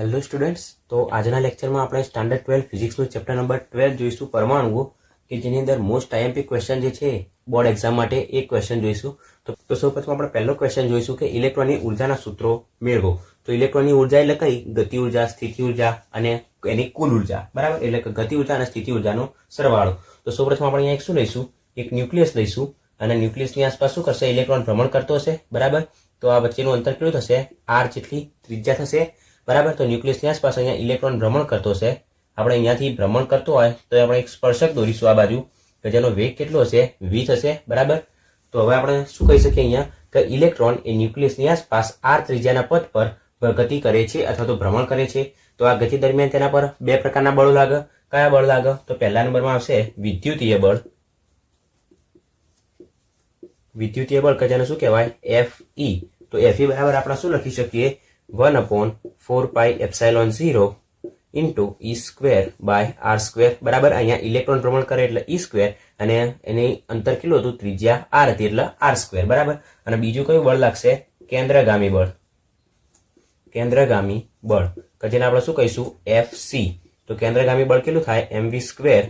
Hello students તો આજના લેક્ચરમાં આપણે સ્ટાન્ડર્ડ ટ્વેલ્વ ફિઝિક્સનું ચેપ્ટર નંબર ટ્વેલ્વ જોઈશું. પરમાણુઓ, કે જેની અંદર મોસ્ટ આઈએમપી ક્વેશ્ચન જે છે બોર્ડ એક્ઝામ માટે એ ક્વેશ્ચન જોઈશું. તો તો સૌપ્રથમ આપણે પહેલો ક્વેશ્ચન જોઈશું કે ઇલેક્ટ્રોનની ઉર્જાના સૂત્રો મેળવો. તો ઇલેક્ટ્રોનની ઊર્જા એટલે કઈ? ગતિ ઊર્જા, સ્થિતિ ઊર્જા અને એની કુલ ઊર્જા. બરાબર? એટલે કે ગતિ ઊર્જા અને સ્થિતિ ઉર્જાનો સરવાળો. તો સૌપ્રથમ આપણે અહીંયા એક શું લઈશું? એક ન્યુક્લિયસ લઈશું. અને ન્યુક્લિયસની આસપાસ શું કરશે? ઇલેક્ટ્રોન ભ્રમણ કરતો હશે. બરાબર? તો આ વચ્ચેનું અંતર કેટલું થશે? આર જેટલી ત્રિજ્યા થશે. બરાબર? તો ન્યુક્લિયસની આસપાસ અહીંયા ઇલેક્ટ્રોન ભ્રમણ કરતો હશે આપણે અહીંયાથી ભ્રમણ કરતો હોય, તો આપણે એક સ્પર્શક દોરીશું આ બાજુ. કે જેનો વેગ કેટલો હશે? વી થશે. બરાબર? તો હવે આપણે શું કહી શકીએ અહીંયા? કે ઇલેક્ટ્રોન એ ન્યુક્લિયસની આસપાસ આર ત્રિજ્યાના પથ પર ગતિ કરે છે અથવા તો ભ્રમણ કરે છે. તો આ ગતિ દરમિયાન તેના પર બે પ્રકારના બળો લાગે. કયા બળ લાગે? તો પહેલા નંબરમાં આવશે વિદ્યુતીય બળ. વિદ્યુતીય બળ કે જેને શું કહેવાય? એફ ઈ તો એફ ઈ બરાબર આપણે શું લખી શકીએ? One upon four pi epsilon zero into E square by R square બરાબર, અહીંયા ઇલેક્ટ્રોન ભ્રમણ કરે એટલે ઈ સ્ક્વેર અને એની અંતર કેટલું હતું? ત્રિજ્યા આર હતી એટલે આર સ્ક્વેર બરાબર? અને બીજું કયું બળ લાગશે? કેન્દ્રગામી બળ. કેન્દ્રગામી બળ. કે જેને આપણે શું કહીશું? એફ સી તો કેન્દ્રગામી બળ કેટલું થાય? M V square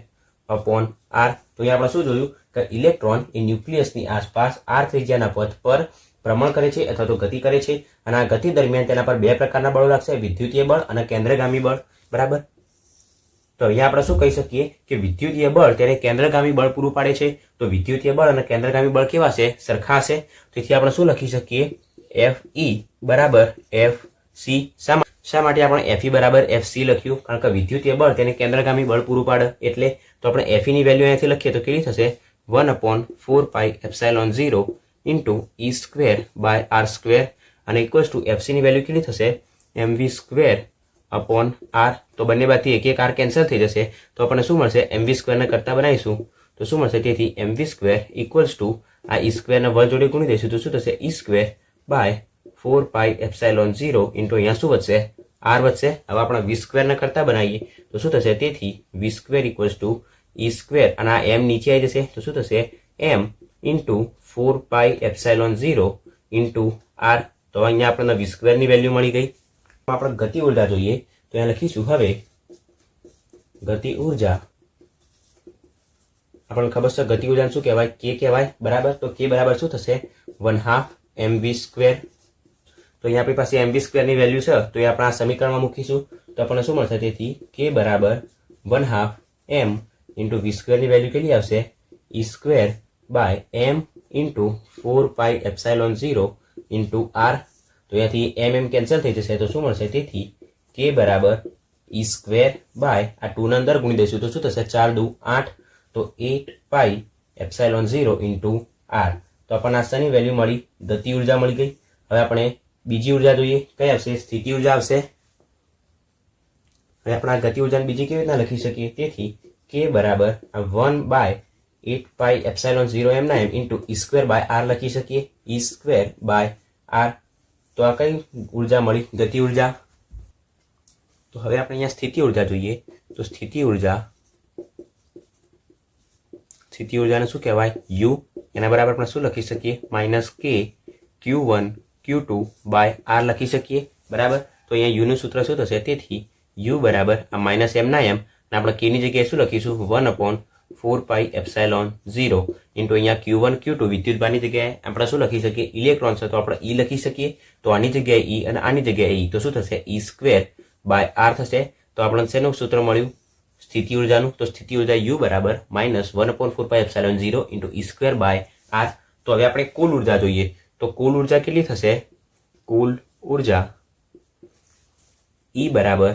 upon R તો અહીંયા આપણે શું જોયું? કે ઇલેક્ટ્રોન એ ન્યુક્લિયસની આસપાસ આર ત્રિજ્યાના પથ પર ભ્રમણ કરે છે અથવા તો ગતિ કરે છે અને આ ગતિ દરમિયાન તેના પર બે પ્રકારના બળો લાગશે, વિદ્યુતીય બળ અને કેન્દ્રગામી બળ. બરાબર? તો અહીંયા આપણે શું કહી શકીએ કે વિદ્યુતીય બળ તેને કેન્દ્રગામી બળ પૂરું પાડે છે. તો વિદ્યુતીય બળ અને કેન્દ્રગામી બળ કેવા છે સરખા હશે. તેથી આપણે શું લખી શકીએ? એફ ઈ બરાબર એફ સી શા માટે આપણે એફ ઈ બરાબર એફ સી લખ્યું? કારણ કે વિદ્યુતીય બળ તેને કેન્દ્રગામી બળ પૂરું પાડે એટલે તો આપણે એફની વેલ્યુ અહીંયાથી લખીએ તો કેવી થશે? One upon four pi epsilon zero into E square by R square અને ઇક્વલ્સ ટુ એફસીની વેલ્યુ કેટલી થશે? M V square upon R તો બંને બાજુથી એક એક આર કેન્સલ થઈ જશે. તો આપણને શું મળશે? એમ વી સ્ક્વેરને કરતા બનાવીશું. તો શું મળશે? તેથી M V square equals to આ ઈ સ્ક્વેરના વર્ગ જોડે ગુણી દઈશું. તો શું થશે? E square by four pi epsilon zero into અહીંયા શું વધશે? આર વધશે. હવે આપણે વી સ્ક્વેરને કરતા બનાવીએ. તો શું થશે? તેથી V square equals to E square અને આ એમ નીચે આવી જશે. તો શું થશે? M into four pi epsilon zero into R તો અહીંયા આપણને વી સ્ક્વેરની વેલ્યુ મળી ગઈ. આપણે ગતિ ઊર્જા જોઈએ. તો અહીંયા લખીશું હવે ગતિ ઊર્જા. આપણને ખબર છે ગતિ ઉર્જાને શું કહેવાય? કે કહેવાય. બરાબર? તો કે બરાબર શું થશે? One half M V square તો અહીંયા આપણી પાસે એમ વી સ્ક્વેરની વેલ્યુ છે. તો એ આપણે આ સમીકરણમાં મૂકીશું. તો આપણને શું મળશે? તેથી કે બરાબર one half M into V સ્ક્વેરની value કેટલી આવશે? E square by M into four pi epsilon zero into R તો અહીંયાથી એમ એમ કેન્સલ થઈ જશે. તો શું મળશે? તેથી કે બરાબર ઈ સ્ક્વેર બાય આ ટુના અંદર ગુણી દઈશું. તો શું થશે? ચાર દુ આઠ. તો eight pi epsilon zero into R તો આપણને આ શેની વેલ્યુ મળી. ગતિ ઊર્જા મળી ગઈ. હવે આપણે બીજી ઊર્જા જોઈએ. કઈ આવશે? સ્થિતિ ઊર્જા આવશે. હવે આપણે આ ગતિ ઉર્જાને બીજી કેવી રીતના લખી શકીએ? તેથી કે બરાબર આ one by eight pi epsilon zero M ના M into E square by R લખી શકીએ. ઈ સ્ક્વેર બાય આર તો આ કઈ ઊર્જા મળી? ગતિ ઊર્જા. તો હવે આપણે અહીંયા સ્થિતિ ઊર્જા જોઈએ. તો સ્થિતિ ઊર્જા, સ્થિતિ ઉર્જાને શું કહેવાય? યુ એના બરાબર આપણે શું લખી શકીએ? Minus K Q one Q two by R લખી શકીએ. બરાબર? તો અહીંયા યુનું સૂત્ર શું થશે? તેથી યુ બરાબર આ માઇનસ એમ ના એમ અને આપણે કેની જગ્યાએ શું લખીશું? One upon four pi epsilon zero into અહીંયા ક્યુ વન ક્યુ ટુ વિદ્યુતભારની જગ્યાએ આપણે શું લખી શકીએ? ઇલેક્ટ્રોન છે તો આપણે ઈ લખી શકીએ. તો આની જગ્યાએ ઈ અને આની જગ્યાએ ઈ તો શું થશે? ઈ સ્ક્વેર બાય આર થશે. તો આપણને શેનું સૂત્ર મળ્યું? સ્થિતિ ઉર્જાનું. તો સ્થિતિ ઊર્જા યુ બરાબર minus one point four pi epsilon zero into E square by R તો હવે આપણે કુલ ઊર્જા જોઈએ. તો કુલ ઊર્જા કેટલી થશે? કુલ ઊર્જા ઈ બરાબર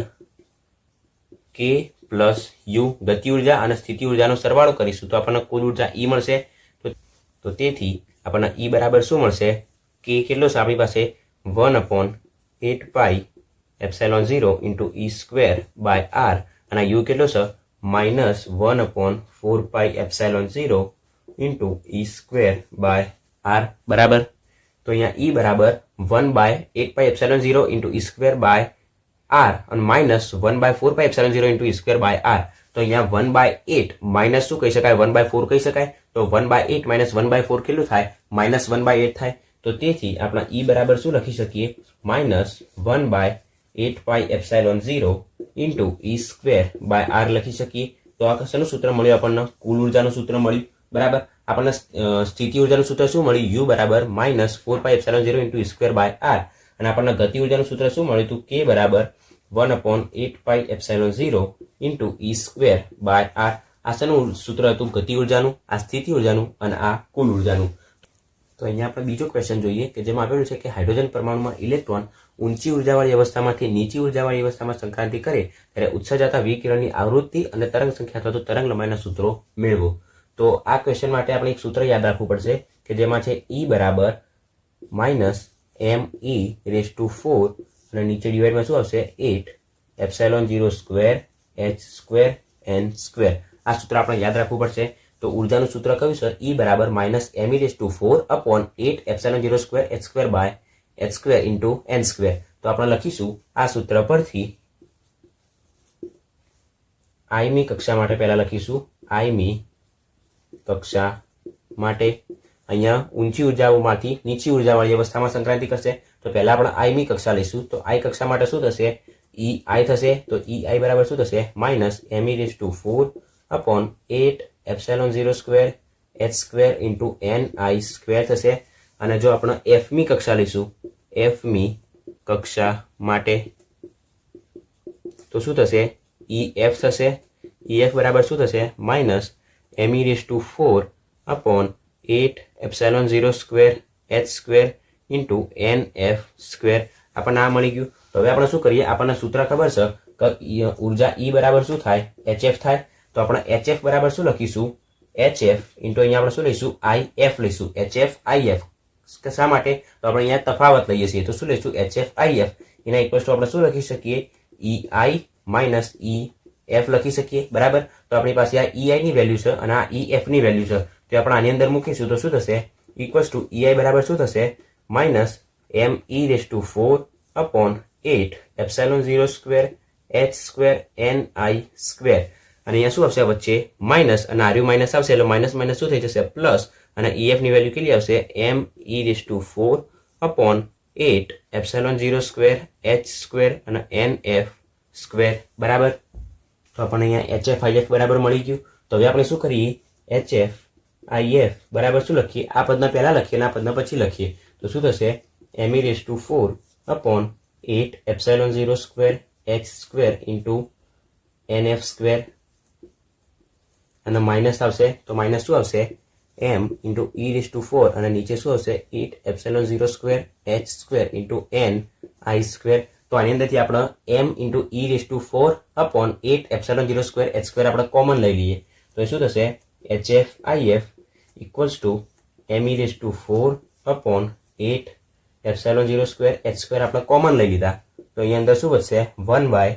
કે પ્લસ યુ, ગતિ ઊર્જા અને સ્થિતિ ઉર્જાનો સરવાળો કરીશું, તો આપણને કુલ ઊર્જા ઈ મળશે. તો તેથી આપણને ઈ બરાબર શું મળશે? કે કેટલો છે આપણી પાસે? One upon eight pi epsilon zero into E square by R અને યુ કેટલો છે? Minus one upon four pi epsilon zero into E square by R. બરાબર? તો અહીંયા ઈ બરાબર one by eight pi epsilon zero into E square by R અને minus one by four by epsilon zero into square by R તો અહીંયા one by eight minus શું કહી શકાય? વન બાય ફોર કહી શકાય? તો one by eight minus one by four કેટલું થાય? માઇનસ વન બાય એટ થાય. તો તેથી આપણે ઈ બરાબર શું લખી શકીએ? Minus one by eight pi epsilon zero into E square by R લખી શકીએ. તો આ કશાનું સૂત્ર મળ્યું આપણને? કુલ ઉર્જાનું સૂત્ર મળ્યું. બરાબર? આપણને સ્થિતિ ઉર્જાનું સૂત્ર શું મળ્યું? યુ બરાબર minus four pi epsilon zero into square by R અને આપણને ગતિ ઉર્જાનું સૂત્ર શું મળ્યું હતું? કે બરાબર one upon eight pi epsilon zero into E square by R આ શેનું સૂત્ર હતું ગતિ ઉર્જાનું, આ સ્થિતિ ઉર્જાનું અને આ કુલ ઉર્જાનું. તો અહીંયા આપણે બીજો ક્વેશ્ચન જોઈએ કે જેમાં આપેલું છે કે હાઇડ્રોજન પરમાણુમાં ઇલેક્ટ્રોન ઊંચી ઉર્જાવાળી અવસ્થામાંથી નીચી ઉર્જાવાળી અવસ્થામાં સંક્રાંતિ કરે ત્યારે ઉત્સર્જાતા વિકિરણની આવૃત્તિ અને તરંગ સંખ્યા અથવા તો તરંગ લંબાઈના સૂત્રો મેળવો. તો આ ક્વેશ્ચન માટે આપણે એક સૂત્ર યાદ રાખવું પડશે કે જેમાં છે ઈ બરાબર minus M E raise to four અને નીચે ડિવાઇડમાં શું આવશે? Eight epsilon zero square H square N square આ સૂત્ર આપણે યાદ રાખવું પડશે. તો ઉર્જાનું સૂત્ર કયું છે? ઈ બરાબર minus M E raise to four upon eight epsilon zero square H square by H square into N square તો આપણે લખીશું આ સૂત્ર પરથી આઈમી કક્ષા માટે પહેલા લખીશું. આઈમી કક્ષા માટે અહીંયા ઊંચી ઉર્જાઓમાંથી નીચી ઉર્જાવાળી અવસ્થામાં સંક્રાંતિ કરશે. તો પહેલા આપણે આઈમી કક્ષા લઈશું. તો આઈ કક્ષા માટે શું થશે? ઈ આઈ થશે. તો ઈ આઈ બરાબર શું થશે? Minus M E raise to four upon eight epsilon zero square H square into N I square થશે. અને જો આપણે એફમી કક્ષા લઈશું એફમી કક્ષા માટે તો શું થશે? ઈ એફ થશે. ઈ એફ બરાબર શું થશે? Minus M E raise to four upon eight epsilon zero square H square into N F square આપણને આ મળી ગયું. તો હવે આપણે શું કરીએ? આપણને સૂત્ર ખબર છે કે ઊર્જા ઈ બરાબર શું થાય? એચ એફ થાય. તો આપણે એચ એફ બરાબર શું લખીશું? એચ એફ ઇન્ટુ અહીંયા આપણે શું લઈશું? આઈ એફ લઈશું. એચ એફ આઈ એફ શા માટે? તો આપણે અહીંયા તફાવત લઈએ છીએ. તો શું લઈશું? એચ એફ આઈ એફ એના ઇક્વલ્સ ટુ આપણે શું લખી શકીએ? ઈ આઈ માઇનસ ઈ એફ લખી શકીએ. બરાબર? તો આપણી પાસે આ ઈ ની વેલ્યુ છે અને આ ઈ એફની વેલ્યુ છે. તો આપણે આની અંદર મૂકીશું તો શું થશે? ઇક્વલ્સ ટુ ઈઆઈ બરાબર શું થશે? Minus M E raise to four upon eight epsilon zero square H square N I square અને અહીંયા શું આવશે વચ્ચે? માઇનસ અને આર્યુ માઇનસ આવશે, એટલે માઇનસ માઇનસ શું થઈ જશે? પ્લસ અને ઈએફની વેલ્યુ કેટલી આવશે? M E raise to four upon eight epsilon zero square H square અને એન એફ સ્ક્વેર બરાબર? તો આપણને અહીંયા એચ એફ આઈ એફ બરાબર મળી ગયું. તો હવે આપણે શું કરીએ? એચ એફ આઈ એફ બરાબર શું લખીએ? આ પદના પહેલા લખીએ આ પદના પછી લખીએ. તો શું થશે? M raise to four upon eight epsilon zero square H square into N F square અને માઇનસ આવશે, તો માઇનસ શું આવશે? M into E raise to four અને નીચે શું આવશે eight epsilon zero square H square into N I square તો આની અંદરથી આપણે M into E raise to four upon eight epsilon zero square H square આપણે કોમન લઈ લઈએ. તો શું થશે? H F I F equals to M E raise to four upon eight epsilon zero square H square આપણે common લઈ લીધા. તો અહીંયા અંદર શું વધશે? One by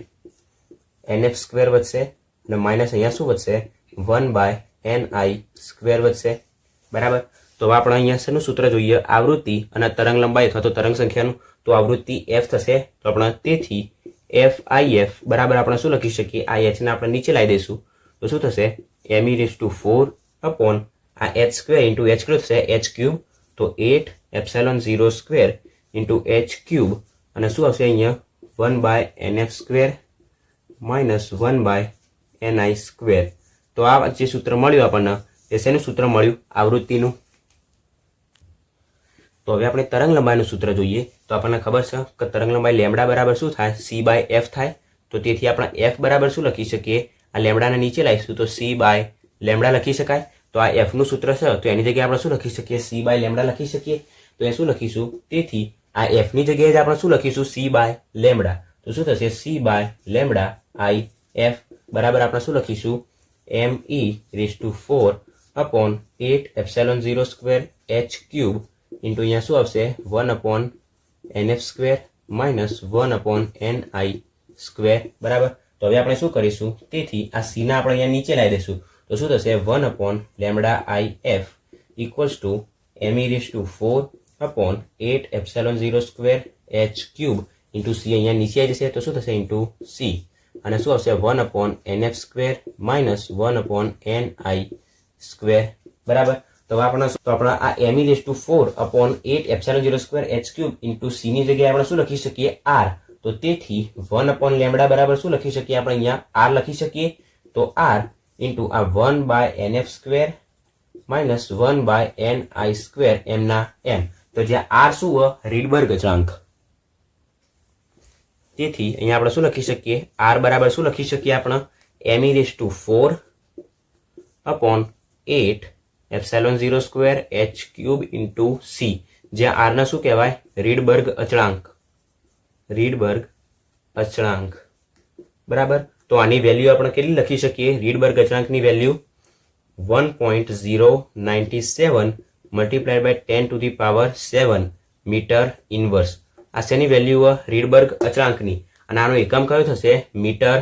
N F square વધશે અને માઇનસ અહીંયા શું વધશે? One by N I square વધશે. બરાબર? તો આપણે અહીંયા શેનું સૂત્ર જોઈએ? આવૃત્તિ અને તરંગ લંબાઈ અથવા તો તરંગ સંખ્યાનું. તો આવૃત્તિ એફ થશે. તો આપણે તેથી એફ આઈ એફ બરાબર આપણે શું લખી શકીએ? આ એચને આપણે નીચે લાવી દઈશું. તો શું થશે? M E raise to four upon આ H square into H cube છે એચ ક્યુબ તો eight epsilon zero square into H cube અને શું આવશે અહીંયા? One by N F square minus one by N I square તો આ જે સૂત્ર મળ્યું આપણને, એ શેનું સૂત્ર મળ્યું? આવૃત્તિનું. તો હવે આપણે તરંગ લંબાઈનું સૂત્ર જોઈએ. તો આપણને ખબર છે કે તરંગ લંબાઈ લેમડા બરાબર શું થાય? સી બાય એફ થાય. તો તેથી આપણે એફ બરાબર શું લખી શકીએ? આ લેમડાને નીચે લાવીશું તો સી બાય લેમડા લખી શકાય. તો આ એફનું સૂત્ર છે, તો એની જગ્યાએ આપણે શું લખી શકીએ? સી બાય લેમડા લખી શકીએ? તો એ શું લખીશું? તેથી આ એફની જગ્યાએ જ આપણે શું લખીશું? સી બાય લેમડા તો શું થશે? C by lambda I F બરાબર આપણે શું લખીશું? M E raise to four upon eight epsilon zero square H cube into અહીંયા શું આવશે? One upon N F square minus one upon N I square બરાબર? તો હવે આપણે શું કરીશું? તેથી આ સીના આપણે અહીંયા નીચે લાવી દઈશું. તો શું થશે? One upon lambda I F equals to M E raise to four upon eight epsilon zero square H cube into C અહીંયા નીચે આવી જશે. તો શું થશે? ઇન્ટુ સી અને શું આવશે? One upon N F square minus one upon N I square બરાબર? તો આપણા તો આપણે આ M raise to four upon eight epsilon zero square H cube into C ની જગ્યાએ આપણે શું લખી શકીએ? આર તો તેથી વન અપોન લેમડા બરાબર શું લખી શકીએ? આપણે અહીંયા આર લખી શકીએ. તો આર ઇન્ટુ આ one by N F square minus one by N I square એમના એમ તો જ્યાં આર શું હોય? રીડબર્ગ અચળાંક. તેથી અહીંયા આપણે શું લખી શકીએ? આર બરાબર શું લખી શકીએ આપણે? M E raise to four upon eight epsilon zero square H cube into C જ્યાં આરને શું કહેવાય? રીડબર્ગ અચળાંક. રીડબર્ગ અચળાંક. બરાબર? તો આની વેલ્યુ આપણે કેટલી લખી શકીએ? Rydberg અચળાંકની value one point zero ninety seven multiply by ten to the power seven metre inverse આ શેની વેલ્યુ રીડબર્ગ અચળાંકની. અને આનો એકમ કયો થશે? મીટર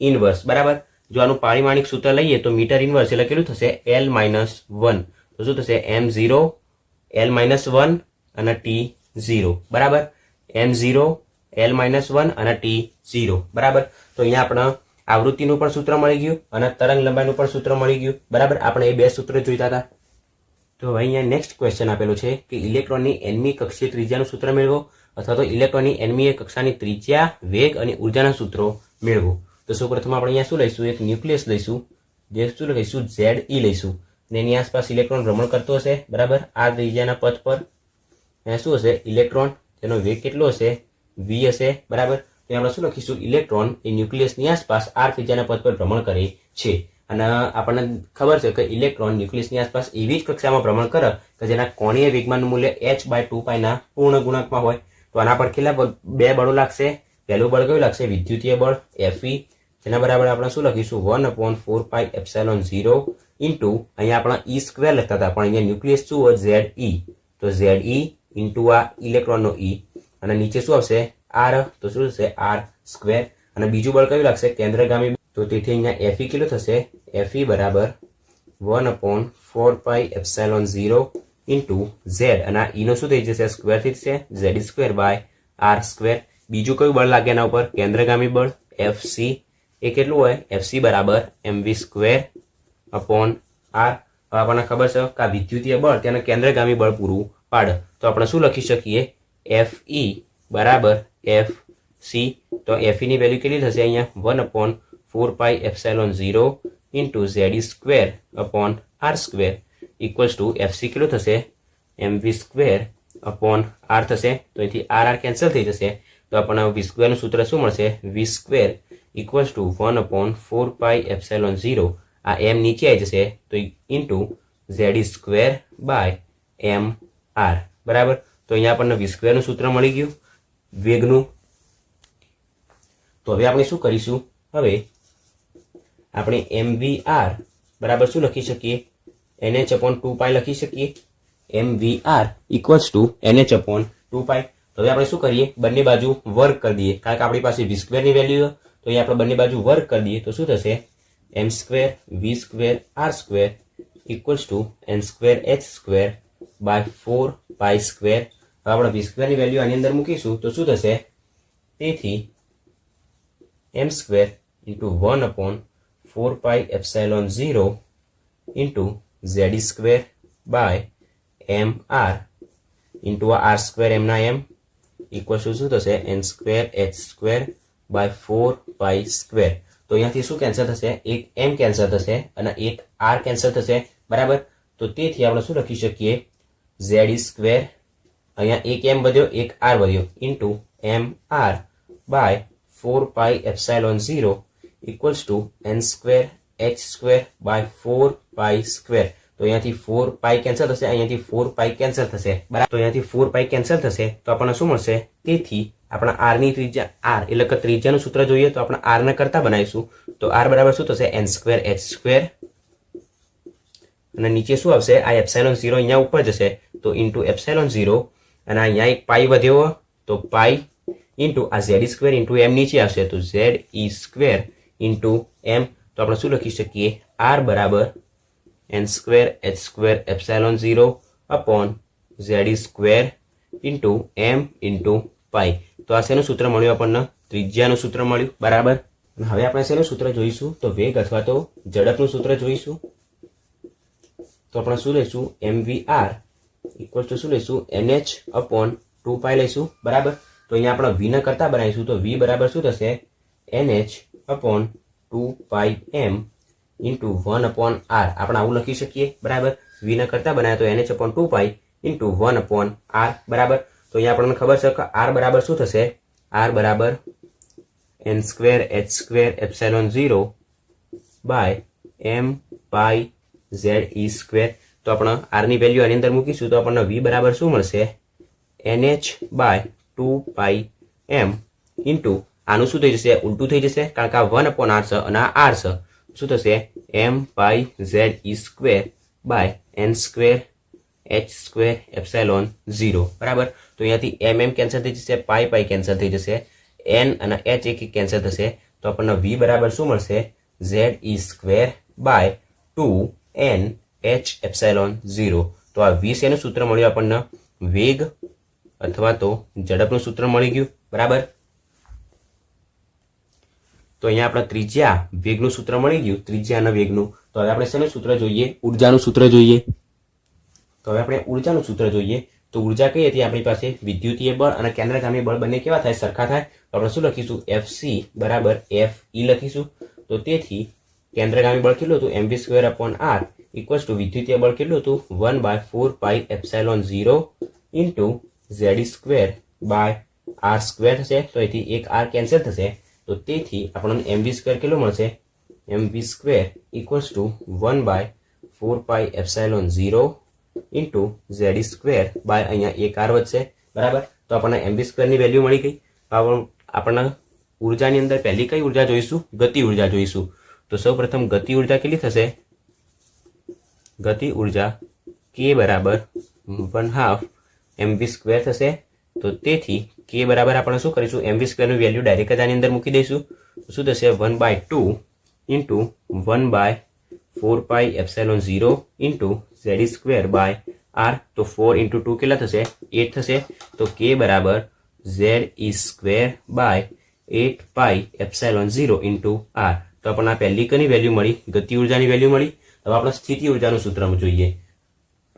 ઇનવર્સ બરાબર? જો આનું પારિમાણિક સૂત્ર લઈએ તો મીટર ઇનવર્સ એટલે કેટલું થશે? એલ માઇનસ વન તો શું થશે? M zero L minus one અને ટી ઝીરો બરાબર? M zero L minus one અને ટી ઝીરો બરાબર? તો અહીંયા આપણે આવૃત્તિનું પણ સૂત્ર મળી ગયું અને તરંગ લંબાઈનું પણ સૂત્ર મળી ગયું. બરાબર? આપણે એ બે સૂત્ર જોઈતા હતા. તો હવે અહીંયા નેક્સ્ટ ક્વેશ્ચન આપેલો છે કે ઇલેક્ટ્રોનની એનમી કક્ષીય ત્રિજ્યાનું સૂત્ર મેળવો અથવા તો ઇલેક્ટ્રોનની એનમી કક્ષાની ત્રિજ્યા, વેગ અને ઉર્જાના સૂત્રો મેળવો. તો સૌપ્રથમ આપણે અહીંયા શું લઈશું? એક ન્યુક્લિયસ લઈશું. જે શું લઈશું? ઝેડ ઈ લઈશું. અને એની આસપાસ ઇલેક્ટ્રોન ભ્રમણ કરતો હશે. બરાબર? આ ત્રિજ્યાના પથ પર. શું હશે? ઇલેક્ટ્રોન. તેનો વેગ કેટલો હશે? વી હશે બરાબર? તો આપણે શું લખીશું? ઇલેક્ટ્રોન એ ન્યુક્લિયસની આસપાસ આર ત્રિજ્યાના પદ પર ભ્રમણ કરે છે. અને આપણને ખબર છે કે ઇલેક્ટ્રોન ન્યુક્લિયસની આસપાસ એવી જ કક્ષામાં ભ્રમણ કરે કે જેના કોણીય વેગમાનનું મૂલ્ય એચ બાય ટુ પાયના પૂર્ણ ગુણકમાં હોય. તો આના પર કેટલા બે બળો લાગશે? પહેલું બળ કયું લાગશે? વિદ્યુતીય બળ એફઈ જેના બરાબર આપણે શું લખીશું? One upon four pi epsilon zero into અહીંયા આપણે ઈ સ્ક્વેર લખતા હતા, પણ અહીંયા ન્યુક્લિયસ શું હોય? ઝેડ ઈ તો ઝેડ ઈ ઇન્ટુ આ ઇલેક્ટ્રોનનો ઈ અને નીચે શું આવશે? આર તો શું થશે? આર સ્ક્વેર અને બીજું બળ કયું લાગશે? કેન્દ્રગામી તો તેથી અહીંયા એફઈ કેટલું થશે? એફઈ બરાબર one upon four pi epsilon zero into Z અને આ ઈનો શું થઈ જશે? સ્ક્વેર થઈ જશે? Z square by R square બીજું કયું બળ લાગે એના ઉપર? કેન્દ્રગામી બળ. એફ સી એ કેટલું હોય? એફ સી બરાબર M V square upon R હવે આપણને ખબર છે કે આ વિદ્યુતીય બળ તેને કેન્દ્રગામી બળ પૂરું પાડે. તો આપણે શું લખી શકીએ? એફ ઈ બરાબર એફ સી તો એફ ઈની વેલ્યુ કેટલી થશે અહીંયા? One upon four pi epsilon zero into Z square upon R square equals to F C કેટલું થશે? M V square upon R થશે. તો અહીંથી આર આર કેન્સલ થઈ જશે. તો આપણને વી સ્ક્વેરનું સૂત્ર શું મળશે? V square equals to one upon four pi epsilon zero આ એમ નીચે આવી જશે. તો into Z square by M R બરાબર? તો અહીંયા આપણને વી સ્ક્વેરનું સૂત્ર મળી ગયું, વેગનું. તો હવે આપણે શું કરીશું? હવે આપણે એમ વી આર બરાબર શું લખી શકીએ? એનએચ અપોન ટુ પાય લખી શકીએ? M V R equals to N H upon two pi તો હવે આપણે શું કરીએ? બંને બાજુ વર્ક કરી દઈએ. કારણ કે આપણી પાસે વી સ્ક્વેરની વેલ્યુ તો અહીંયા આપણે બંને બાજુ વર્ક કરી દઈએ. તો શું થશે? M square V square R square equals to N square H square by four pi square હવે આપણે વી સ્ક્વેરની વેલ્યુ આની અંદર મૂકીશું, તો શું થશે? તેથી M square into one upon four pi epsilon zero into Z square by M R into R square એમના એમ ઇક્વલ ટુ શું થશે? N square H square by four pi square તો અહીંયાથી શું કેન્સલ થશે? એક એમ કેન્સલ થશે અને એક આર કેન્સલ થશે. બરાબર? તો તેથી આપણે શું લખી શકીએ? ઝેડ સ્ક્વેર અહીંયા એક એમ વધ્યો, એક આર વધ્યો. Into M R by four pi epsilon zero equals to N square H square by four pi square તો અહીંયાથી ફોર પાઈ કેન્સલ થશે, અહીંયાથી ફોર પાઈ કેન્સલ થશે. બરાબર? તો અહીંયાથી ફોર પાઈ કેન્સલ થશે, તો આપણને શું મળશે? તેથી આપણા આરની ત્રિજ્યા આર એટલે કે ત્રિજ્યાનું સૂત્ર જોઈએ તો આપણે આરને કરતા બનાવીશું. તો આર બરાબર શું થશે? એન સ્ક્વેર એચ સ્ક્વેર અને નીચે શું આવશે? આ એપ્સાઇલોન ઝીરો અહીંયા ઉપર જશે. તો ઇન્ટુ એપ્સાઇલોન ઝીરો અને અહીંયા એક પાઈ વધ્યો તો પાઈ ઇન્ટુ આ ઝેડ સ્ક્વેર ઇન્ટુ એમ નીચે આવશે. તો Z E square into M તો આપણે શું લખી શકીએ? આર બરાબર N square H square epsilon zero upon Z square into M into pi તો આ શેનું સૂત્ર મળ્યું આપણને? ત્રિજ્યાનું સૂત્ર મળ્યું. બરાબર? હવે આપણે શેનું સૂત્ર જોઈશું? તો વેગ અથવા તો ઝડપનું સૂત્ર જોઈશું. તો આપણે શું લઈશું? M V R equal to શું લઈશું? એનએચ અપોન ટુ પાઈ લઈશું, બરાબર? તો અહીંયા આપણે વીને કરતા બનાવીશું, તો વી બરાબર શું થશે? N H upon two pi M into one upon R આપણે આવું લખી શકીએ, બરાબર? વીને કરતા બનાવ્યા તો N H upon two pi into one upon R બરાબર? તો અહીંયા આપણને ખબર છે કે આર બરાબર શું થશે? આર બરાબર N square H square epsilon zero by M pi Z E square તો આપણે આરની વેલ્યુ આની અંદર મૂકીશું તો આપણને વી બરાબર શું મળશે? N H by two pi M into આનું શું થઈ જશે? ઉલટું થઈ જશે, કારણ કે આ વન અપોન આર છે અને આ આર છે. શું થશે? M pi Z E square by N square H square epsilon zero બરાબર? તો અહીંયાથી એમ એમ કેન્સલ થઈ જશે પાઈ પાઈ કેન્સલ થઈ જશે. એન અને એચ એક કેન્સલ થશે. તો આપણને વી બરાબર શું મળશે? Z E square by two N H epsilon zero તો આ વીસ એનું સૂત્ર મળ્યું આપણને. વેગ અથવા તો ઝડપનું સૂત્ર મળી ગયું. બરાબર? તો અહીંયા આપણે ત્રિજ્યા વેગનું સૂત્ર મળી ગયું, ત્રિજ્યાના વેગનું. તો હવે આપણે શેનું સૂત્ર જોઈએ? ઉર્જાનું સૂત્ર જોઈએ. તો હવે આપણે ઉર્જાનું સૂત્ર જોઈએ. તો ઊર્જા કઈ હતી આપણી પાસે? વિદ્યુતીય બળ અને કેન્દ્રગામી બળ બંને કેવા થાય? સરખા થાય. તો આપણે શું લખીશું? એફ સી બરાબર? એફ ઈ લખીશું. તો તેથી કેન્દ્રગામી બળ કેટલું હતું? M V square upon R equals to વિદ્યુતીય બળ કેટલું હતું? One by four pi epsilon zero into Z square by R square થશે. તો અહીંથી એક આર કેન્સલ થશે. તો તેથી આપણને એમવી સ્ક્વેર કેટલું મળશે? M V square equals to one by four pi epsilon zero into Z square by અહીંયા એક આર વધશે. બરાબર? તો આપણને એમવી સ્ક્વેરની વેલ્યુ મળી ગઈ. આપણને ઉર્જાની અંદર પહેલી કઈ ઊર્જા જોઈશું? ગતિ ઊર્જા જોઈશું. તો સૌ પ્રથમ ગતિ ઊર્જા કેટલી થશે? ગતિ ઊર્જા કે બરાબર વન હાફ એમવી સ્ક્વેર થશે. તો તેથી કે બરાબર આપણે શું કરીશું? એમવી સ્ક્વેરનું વેલ્યુ ડાયરેક્ટ જ આની અંદર મૂકી દઈશું. શું થશે? One by two into one by four pi epsilon zero into Z square by R તો ફોર ઇન્ટુ ટુ કેટલા થશે? એટ થશે. તો કે બરાબર Z E square by eight pi epsilon zero into R તો આપણને આ પહેલી કની વેલ્યુ મળી, ગતિ ઉર્જાની વેલ્યુ મળી. હવે આપણે સ્થિતિ ઉર્જાનું સૂત્ર જોઈએ.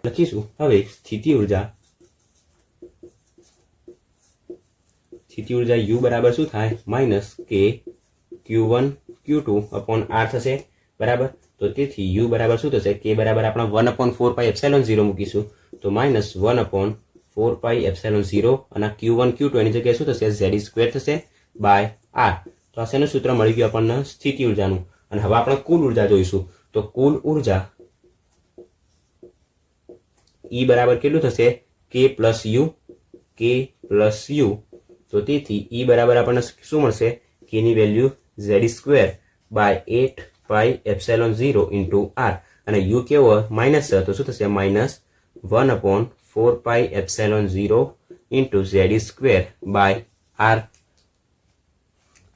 લખીશું. હવે સ્થિતિ ઊર્જા સ્થિતિ ઊર્જા યુ બરાબર શું થાય? Minus K Q one Q two upon R થશે. બરાબર? તો તેથી યુ બરાબર શું થશે? કે બરાબર આપણે one upon four pi epsilon zero મૂકીશું. તો minus one upon four pi epsilon zero અને ક્યુ વન ક્યુ ટુ એની જગ્યાએ શું થશે? ઝેડ સ્ક્વેર થશે બાય આર તો આ શેનું સૂત્ર મળી ગયું આપણને સ્થિતિ ઉર્જાનું. અને હવે આપણે કુલ ઊર્જા જોઈશું. તો કુલ ઊર્જા ઈ બરાબર કેટલું થશે? K plus U K plus U તો તેથી ઈ બરાબર આપણને શું મળશે? કેની value Z square by eight pi epsilon zero into R અને યુ કેવો? માઇનસ છે તો શું થશે? Minus one upon four pi epsilon zero into Z square by R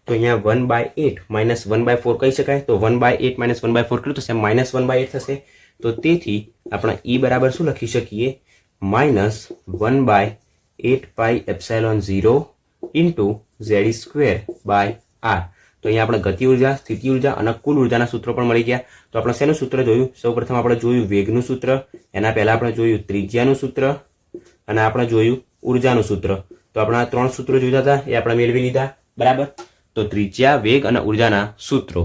તો અહીંયા one by eight minus one by four કહી શકાય. તો one by eight minus one by four કેટલું થશે? માઇનસ વન બાય એટ થશે. તો તેથી આપણે ઈ બરાબર શું લખી શકીએ? Minus one by eight pi epsilon zero into Z square by R તો અહીંયા આપણે ગતિ ઊર્જા, સ્થિતિ ઊર્જા અને કુલ ઉર્જાના સૂત્રો પણ મળી ગયા. તો આપણે શેનું સૂત્ર જોયું? સૌપ્રથમ આપણે જોયું વેગનું સૂત્ર. એના પહેલા આપણે જોયું ત્રિજ્યાનું સૂત્ર. અને આપણે જોયું ઉર્જાનું સૂત્ર. તો આપણે ત્રણ સૂત્રો જોયા હતા. એ આપણે મેળવી લીધા. બરાબર? તો ત્રિજ્યા, વેગ અને ઉર્જાના સૂત્રો.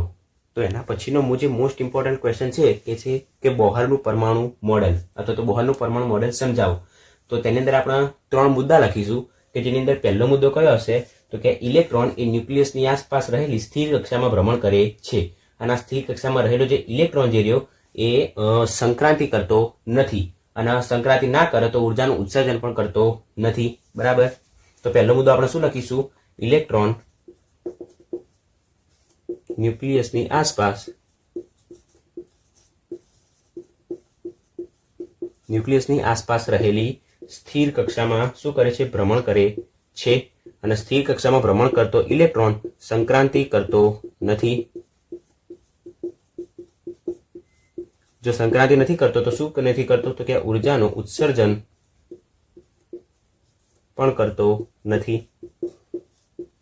તો એના પછીનો જે મોસ્ટ ઇમ્પોર્ટન્ટ ક્વેશ્ચન છે કે છે કે બોહરનું પરમાણુ મોડેલ અથવા તો બોહરનું પરમાણુ મોડેલ સમજાવો. તો તેની અંદર આપણે ત્રણ મુદ્દા લખીશું, કે જેની અંદર પહેલો મુદ્દો કયો હશે? તો કે ઇલેક્ટ્રોન એ ન્યુક્લિયસની આસપાસ રહેલી સ્થિર કક્ષામાં ભ્રમણ કરે છે. અને આ સ્થિર કક્ષામાં રહેલો જે ઇલેક્ટ્રોન જે રહ્યો, એ સંક્રાંતિ કરતો નથી. અને સંક્રાંતિ ના કરે તો ઉર્જાનું ઉત્સર્જન પણ કરતો નથી. બરાબર? તો પહેલો મુદ્દો આપણે શું લખીશું? ઇલેક્ટ્રોન ન્યુક્લિયસની આસપાસ ન્યુક્લિયસની આસપાસ રહેલી સ્થિર કક્ષામાં શું કરે છે? ભ્રમણ કરે છે. અને સ્થિર કક્ષામાં ભ્રમણ કરતો ઇલેક્ટ્રોન સંક્રાંતિ કરતો નથી. જો સંક્રાંતિ નથી કરતો, તો શું નથી કરતો? તો કે ઉર્જાનું ઉત્સર્જન પણ કરતો નથી.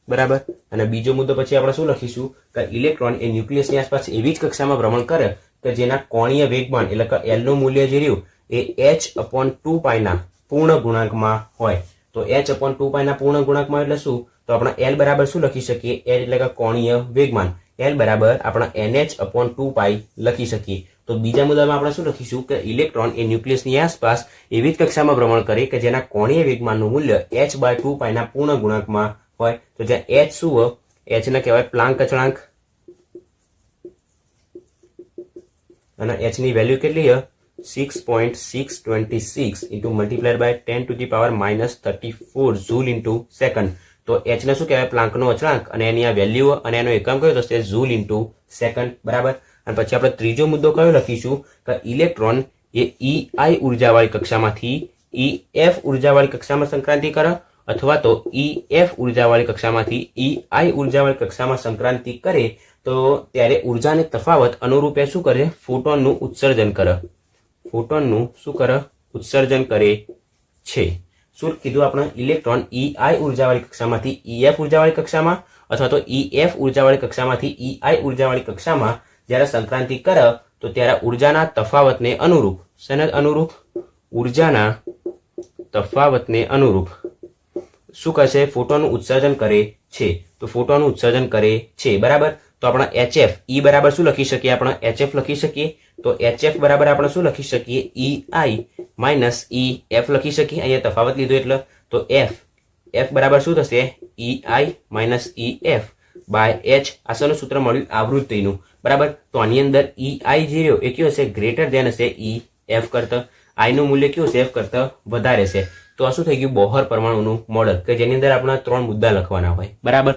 બરાબર? અને બીજો મુદ્દો પછી આપણે શું લખીશું? કે ઇલેક્ટ્રોન એ ન્યુક્લિયસની આસપાસ એવી જ કક્ષામાં ભ્રમણ કરે કે જેના કોણીય વેગમાન એટલે કે એલનું મૂલ્ય જે રહ્યું એ એચ અપોન ટુ પાયના પૂર્ણ ગુણાંકમાં હોય. તો એચ અપોન ટુ પાયના પૂર્ણ ગુણાંકમાં એટલે શું? તો આપણે એલ બરાબર શું લખી શકીએ? એલ એટલે કે કોણીય વેગમાન. એલ બરાબર આપણે એનએચ અપોન ટુ પાઈ લખી શકીએ. તો બીજા મુદ્દામાં આપણે શું લખીશું? કે ઇલેક્ટ્રોન એ ન્યુક્લિયસની આસપાસ એવી જ કક્ષામાં ભ્રમણ કરે કે જેના કોણીય વેગમાનનું મૂલ્ય એચ બાય ટુ પાયના પૂર્ણ ગુણાંકમાં હોય, તો જ્યાં એચ શું હોય? એચ ને કહેવાય પ્લાન્ક અચળાંક. અને એચની વેલ્યુ કેટલી હોય? Six point six twenty six into multiplied by ten to the power minus thirty four joule into second તો એચ ને શું કહેવાય? પ્લાન્કનો અચળાંક. અને એની આ વેલ્યુ અને એનો એકમ કયો થશે? ઝૂલ ઇન્ટુ સેકન્ડ બરાબર? અને પછી આપણે ત્રીજો મુદ્દો કયો લખીશું? કે ઇલેક્ટ્રોન એ ઈ આઈ ઉર્જાવાળી કક્ષામાંથી ઈ એફ ઉર્જાવાળી કક્ષામાં સંક્રાંતિ કરે અથવા તો ઈ એફ ઉર્જાવાળી કક્ષામાંથી ઈ આઈ ઉર્જાવાળી કક્ષામાં સંક્રાંતિ કરે, તો ત્યારે ઉર્જાની તફાવત અનુરૂપે શું કરે? ફોટોનનું ઉત્સર્જન કરે. ફોટોનનું શું કરે? ઉત્સર્જન કરે છે. શું કીધું આપણે? ઇલેક્ટ્રોન ઈ આઈ ઉર્જાવાળી કક્ષામાંથી ઈ એફ ઉર્જાવાળી કક્ષામાં અથવા તો ઈ એફ ઉર્જાવાળી કક્ષામાંથી ઈ આઈ ઉર્જાવાળી કક્ષામાં જ્યારે સંક્રાંતિ કરે, તો ત્યારે ઉર્જાના તફાવતને અનુરૂપ, શેને અનુરૂપ? ઉર્જાના તફાવતને અનુરૂપ. શું કરશે? ફોટોનું ઉત્સર્જન કરે છે. તો ફોટોનું ઉત્સર્જન કરે છે. બરાબર? તો આપણે એચએફ ઈ બરાબર શું લખી શકીએ આપણે? એચએફ લખી શકીએ? તો એચએફ બરાબર આપણે શું લખી શકીએ? ઈ આઈ માઇનસ ઈ એફ લખી શકીએ? અહીંયા તફાવત લીધો એટલે. તો એફ એફ બરાબર શું થશે? E I minus E F by H આસનું સૂત્ર મળ્યું આવૃત્તિનું. બરાબર? તો આની અંદર ઈ આઈ જે રહ્યો, એ કયો હશે? ગ્રેટર દેન હશે ઈ એફ કરતા. આઈનું મૂલ્ય કયું છે એફ કરતા વધારે છે તો આ શું થઈ ગયું? બોહર પરમાણુનું મોડલ, કે જેની અંદર આપણા ત્રણ મુદ્દા લખવાના હોય. બરાબર?